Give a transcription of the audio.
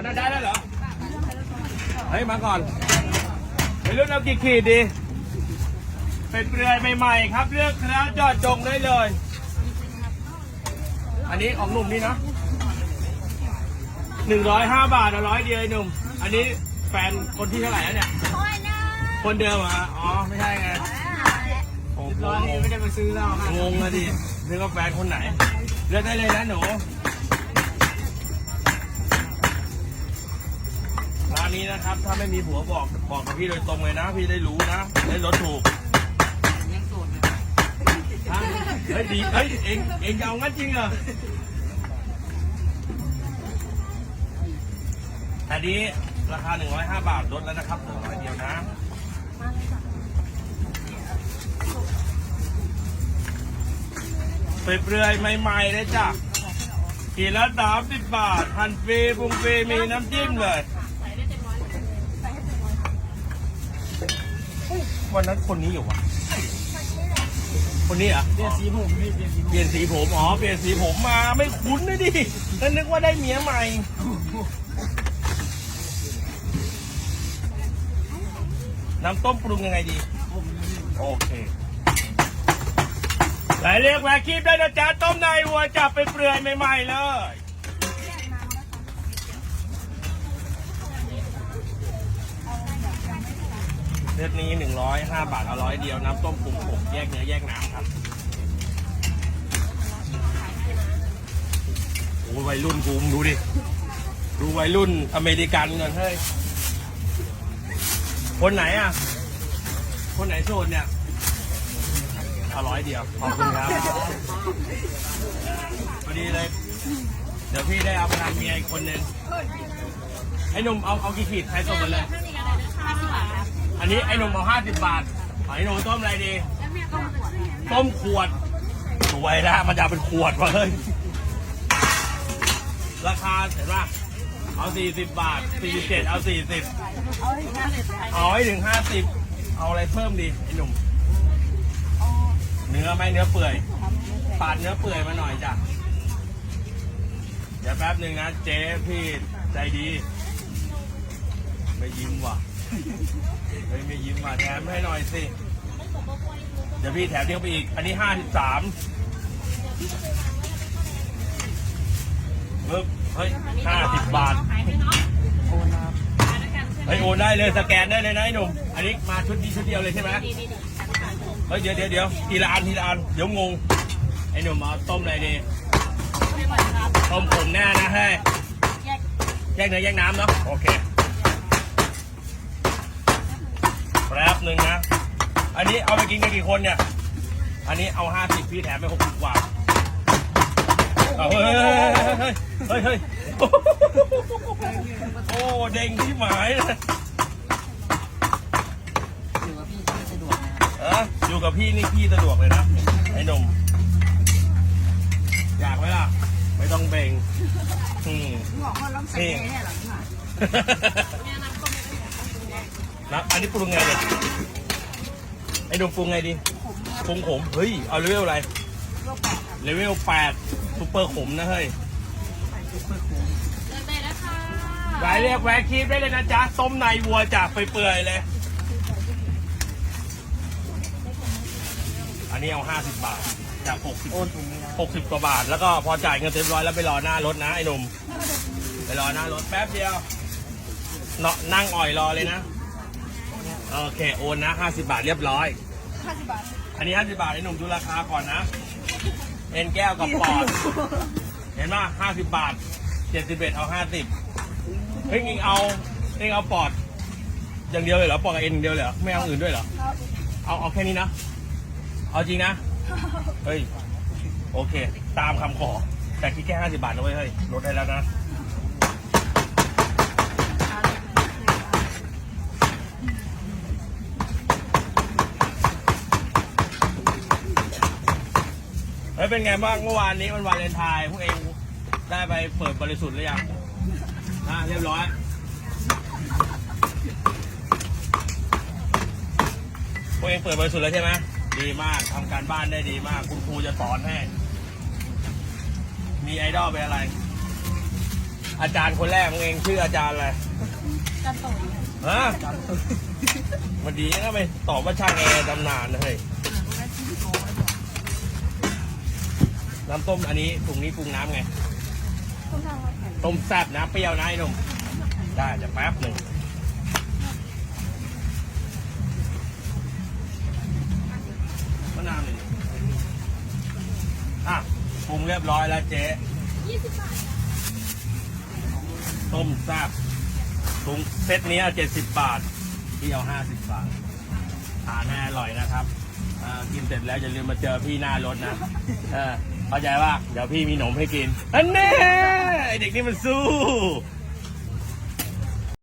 อันนั้นได้แล้วเหรอ เฮ้ย มาก่อนไปรุ่นเอากี่ขีดดี เป็นเปลือยใหม่ๆครับ เลือกแล้วจอดจงได้เลย อันนี้ของหนุ่มนี่เนาะหนึ่งร้อยห้าบาทร้อยเดียวหนุ่ม อันนี้แฟนคนที่เท่าไหร่แล้วเนี่ย คนเดิมเหรอ อ๋อ ไม่ใช่ไงโอ้โหร้อยนี่ไม่ได้มาซื้อแล้วงงเลยดินึกว่าแฟนคนไหน เลือกได้เลยนะหนู นนี้นะครับ ถ้าไม่มีผัวบอกบอกกับพี่โดยตรงเลยนะ พี่ได้รู้นะได้รถถูกยังโสดอยู่ฮะเฮ้ยดีเฮ้ยเองเองจะเอางั้นจริงเหรออันนี้ราคา 105 บาทลดแล้วนะครับ100เดียวนะไปเปลือยใหม่ๆเลยจ้ะขีดละสามสิบบาทพันฟรีปรุงฟรีมีน้ำจิ้มเลยเฮ้ย วันนั้นคนนี้อยู่วะคนนี้เหรอะเปลี่ยนสีผมพี่เปลี่ยนสีผมเปลี่ยนสีผมอ๋อเปลี่ยนสีผมมาไม่คุ้นเลยดิแล้วนึกว่าได้เมียใหม่ น้ำต้มปรุงยังไงดีผมโอเค หลายเรียกแวะคีบได้นะจ๊ะต้มในวัวจับไปเปลือยใหม่ๆเลย ซตนี้หนึ่งร้อยห้าบาทเอาร้อยเดียว น้ำต้มปรุงผงแยกเนื้อแยกน้ำครับโอ้ยวัยรุ่นกูมดูดิ ดูวัยรุ่นอเมริกันกันเฮ้ย คนไหนอะ คนไหนโสดเนี่ยเอาร้อยเดียว ขอบคุณครับพอดีเลย เดี๋ยวพี่ได้เอาไปทำเมียอีกคนนึงไอ้หนุ่มเอาเอากี่ขีดใครส่งมาเลย อันนี้ไอ้หนุ่มเอาห้าสิบบาทไอ้หนุ่มต้มอะไรดี ต้มขวด สวยนะมันจะเป็นขวดวะเฮ้ยราคาเห็นป่ะเอาสี่สิบบาทสี่สิบเจ็ดเอาสี่สิบเอาให้ถึงห้าสิบเอาอะไรเพิ่มดีไอ้หนุ่ม เนื้อไหมเนื้อเปื่อยปาดเนื้อเปื่อยมาหน่อยจ้ะเดี๋ยวแป๊บหนึ่งนะเจ๊พี่ใจดี ไม่ยิ้มว่ะ เฮ้ยไม่ยิ้มว่ะแถมให้หน่อยสิ เดี๋ยวพี่แถมเดียวไปอีก อันนี้ห้าสิบสามปึ๊บเฮ้ยห้าสิบบาท โอนครับเฮ้ยโอนได้เลยสแกนได้เลยนะไอ้หนุ่ม อันนี้มาชุดนี้ชุดเดียวเลยใช่ไหมเฮ้ยเดี๋ยวเดี๋ยวเดี๋ยวทีละอันทีละอันเดี๋ยวงง ไอ้หนุ่มเอาต้มอะไรดี ต้มผมแน่นะเฮ้ยแยกเนื้อแยกน้ำเนาะโอเคแป๊บ หนึ่งนะ อันนี้เอาไปกินกันกี่คนเนี่ย อันนี้เอาห้าสิบพี่แถมไปหกสิบกว่าเอาเฮ้ยเฮ้ยเฮ้ยเฮ้ยเฮ้ยโอ้เด้งที่หมายเลยถือว่าพี่ที่สะดวกนะครับเอออยู่กับพี่นี่พี่สะดวกเลยนะไอ้หนุ่มอยากไหมล่ะ ไม่ต้องเบ่งอืมบอกว่าล้มใส่แน่หรอพี่ นะอันนี้ปรุงไงเนี่ยไอ้หนุ่มปรุงไงดีปรุงขมเฮ้ยเอาเลเวลอะไรเลเวลแปดซุปเปอร์ขมนะเฮ้ยรายเรียกแวะคีบได้เลยนะจ๊ะต้มในวัวจากไปเปื่อยๆเลย อันนี้เอาห้าสิบบาท จากหกสิบโอนถุงนี้นะหกสิบกว่าบาท แล้วก็พอจ่ายเงินเต็มร้อยแล้วไปรอหน้ารถนะไอ้หนุ่มไปรอหน้ารถแป๊บเดียวเนาะนั่งอ่อยรอเลยนะ โอเคโอนนะห้าสิบาทเรียบร้อย ห้าสิบาทอันนี้ห้าสิบาทไอ้หนุ่มดูราคาก่อนนะเอ็นแก้วกับปอด เห็นไหมห้าสิบบาทเจ็ดสิบเอ็ดเอาห้าสิบเฮ้ยเองเอาเองเอาปอด อย่างเดียวเลยเหรอปอดกับเอ็นอย่างเดียวเลยเหรอไม่เอาอื่นด้วยเหรอเอาเอาแค่นี้นะ เอาจริงนะ เฮ้ย โอเค ตามคำขอ แต่คิดแค่ห้าสิบาทนะเว้ยเฮ้ยลดได้แล้วนะ เฮ้ยเป็นไงบ้างเมื่อวานนี้มันวาเลนไทน์พวกเองได้ไปเปิดบริสุทธิ์หรือยังอะเรียบร้อยพวกเองเปิดบริสุทธิ์แล้วใช่ไหมดีมากทำการบ้านได้ดีมาก คุณครูจะสอนให้ มีไอดอลเป็นอะไรออาจารย์คนแรกของเองชื่ออาจารย์อะไรกันต่อยฮะมันดีนะไปตอบว่าช่างแอร์ตำนานนะเฮ้ย น้ำต้มอันนี้ถุงนี้ปรุงน้ำไงต้องทำว่าแข็งต้มแซ่บนะเปรี้ยวนะไอ้หนุ่มได้จะแป๊บหนึ่งมะนาวหนึ่งอะปรุงเรียบร้อยแล้วเจ๊ยี่สิบบาทต้มแซ่บปรุงเซตนี้เจ็ดสิบบาทพี่เอาห้าสิบบาททานให้อร่อยนะครับ อ่ากินเสร็จแล้วอย่าลืมมาเจอพี่หน้ารถนะเออเข้าใจว่าเดี๋ยวพี่มีหนมให้กินอันแน่ไอเด็กนี่มันสู้